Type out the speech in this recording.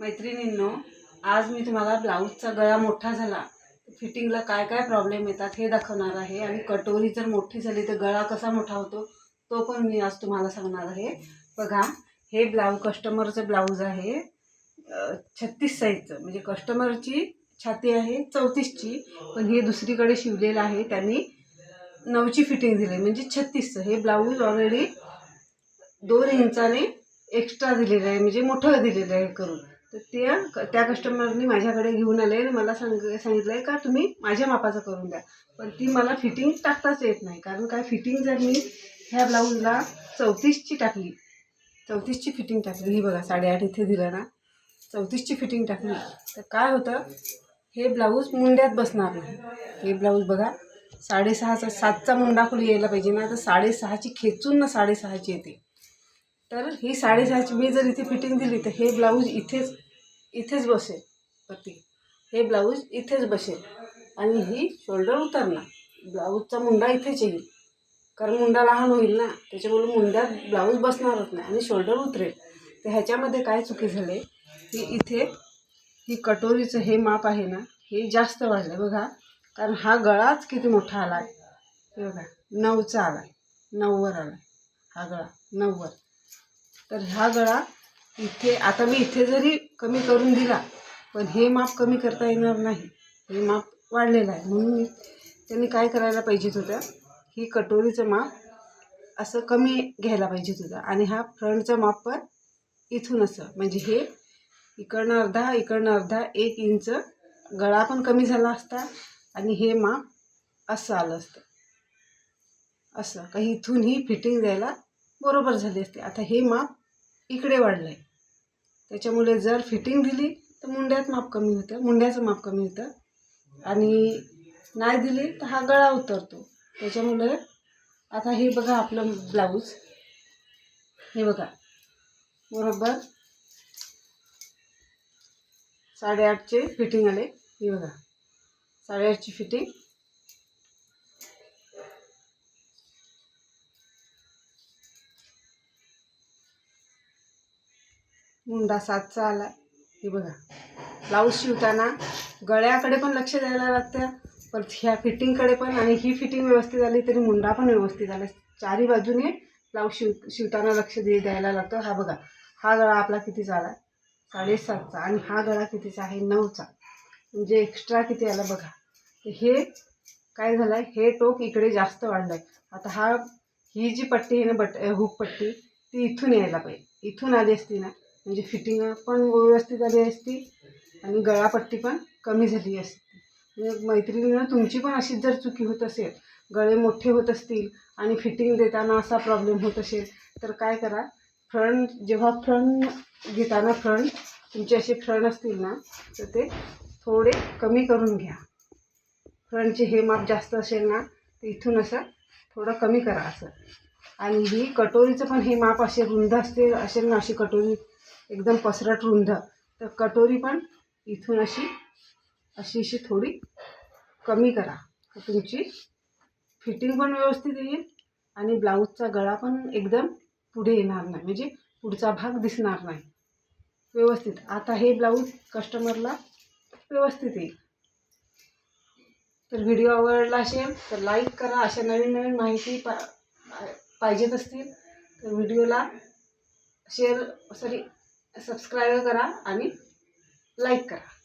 मैत्रिणींनो आज मी तुम्हाला ब्लाऊजचा गळा मोठा झाला. फिटिंगला काय काय प्रॉब्लेम येतात हे दाखवणार आहे. आणि कटोरी जर मोठी झाली तर गळा कसा मोठा होतो तो पण मी आज तुम्हाला सांगणार आहे. बघा हे ब्लाऊज कस्टमरचं ब्लाऊज आहे. छत्तीस साईजचं म्हणजे कस्टमरची छाती आहे चौतीसची पण हे दुसरीकडे शिवलेलं आहे. त्यांनी नऊची फिटिंग दिली. म्हणजे छत्तीसचं हे ब्लाऊज ऑलरेडी दोन इंचाने एक्स्ट्रा दिलेलं आहे. म्हणजे मोठं दिलेलं आहे करून. तर त्या त्या कस्टमरनी माझ्याकडे घेऊन आले आणि मला सांग सांगितलं आहे का तुम्ही माझ्या मापाचं करून द्या. पण ती मला फिटिंग टाकताच येत नाही. कारण काय फिटिंग जर मी ह्या ब्लाऊजला चौतीसची टाकली चौतीसची फिटिंग टाकली ही बघा साडेआठ इथे दिलं ना चौतीसची फिटिंग टाकली तर काय होतं हे ब्लाऊज मुंड्यात बसणार नाही. हे ब्लाऊज बघा साडेसहाचा सातचा मुंडा खुली यायला पाहिजे ना तर साडेसहाची खेचून ना साडेसहाची येते. तर ही साडेसहाची मी जर इथे फिटिंग दिली तर हे ब्लाऊज इथेच इथेच बसेल. पती. हे ब्लाऊज इथेच बसेल. आणि ही शोल्डर उतरणार. ब्लाऊजचा मुंडा इथेच येईल. कारण मुंडा लहान होईल ना त्याच्यामुळे मुंड्यात ब्लाऊज बसणारच नाही आणि शोल्डर उतरेल. तर ह्याच्यामध्ये काय चुकी झाले? की इथे ही कटोरीचं हे माप आहे ना हे जास्त वाढलं बघा. कारण हा गळाच किती मोठा आला आहे हे बघा नऊचा आला आहे नऊवर आला आहे हा गळा नऊवर. तर हा गळा इथे आता मी इथे जरी कमी करून दिला. पण हे माप कमी करता येणार नाही. हे माप वाढलेलं आहे. म्हणून त्यांनी काय करायला पाहिजेत होतं ही कटोरीचं माप असं कमी घ्यायला पाहिजेत होतं आणि हा फ्रंटचं माप पण इथून असं. म्हणजे हे इकडनं अर्धा इकडनं अर्धा एक इंच गळा पण कमी झाला असता आणि हे माप असं आलं असतं. असं. काही इथून ही फिटिंग द्यायला बरोबर झाली असते. आता हे माप इकडे वाढलं आहे त्याच्यामुळे जर फिटिंग दिली तर मुंड्यात माप कमी होतं मुंड्याचं माप कमी होतं. आणि नाही दिली तर हा गळा उतरतो. त्याच्यामुळे आता हे बघा आपलं ब्लाऊज. हे बघा. बरोबर. साडेआठचे फिटिंग आले. हे बघा. साडेआठची फिटिंग. मुंडा सातचा आला. हे बघा. ब्लाऊज शिवताना गळ्याकडे पण लक्ष द्यायला लागतं परत ह्या फिटिंगकडे पण आणि ही फिटिंग व्यवस्थित आली तरी मुंडा पण व्यवस्थित आला. चारी बाजूने ब्लाऊज शिव शिवताना लक्ष दे द्यायला लागतं. हा बघा. हा गळा आपला कितीचा आला? साडेसातचा आणि हा गळा कितीचा आहे? नऊचा म्हणजे एक्स्ट्रा किती आला बघा. हे काय झालं आहे हे टोक इकडे जास्त वाढलं आहे आता हा ही जी पट्टी आहे ना बट हुक पट्टी ती इथून यायला पाहिजे. इथून आली असती ना म्हणजे फिटिंग पण व्यवस्थित आली असती आणि गळापट्टी पण कमी झाली असती. म्हणजे मैत्रिणीनं तुमची पण अशीच जर चुकी होत असेल गळे मोठे होत असतील आणि फिटिंग देताना असा प्रॉब्लेम होत असेल तर काय करा फ्रंट जेव्हा फ्रंट घेताना फ्रंट तुमचे असे फ्रंट असतील ना तर ते थोडे कमी करून घ्या. फ्रंटचे हे माप जास्त असेल ना तर इथून असं थोडं कमी करा असं. आणि ही कटोरीचं पण हे माप असे रुंद असते असेल ना अशी कटोरी एकदम पसरट रुंद. तर कटोरी पण इथून अशी अशी अशी थोडी कमी करा. तर तुमची फिटिंग पण व्यवस्थित येईल आणि ब्लाऊजचा गळा पण एकदम पुढे येणार नाही. म्हणजे पुढचा भाग दिसणार नाही. व्यवस्थित. आता हे ब्लाऊज कस्टमरला व्यवस्थित येईल. तर व्हिडिओ आवडला असेल तर लाईक करा. अशा नवीन नवीन माहिती पा पाहिजेत असतील तर व्हिडिओला शेअर सॉरी सबस्क्राईब करा आणि लाईक करा.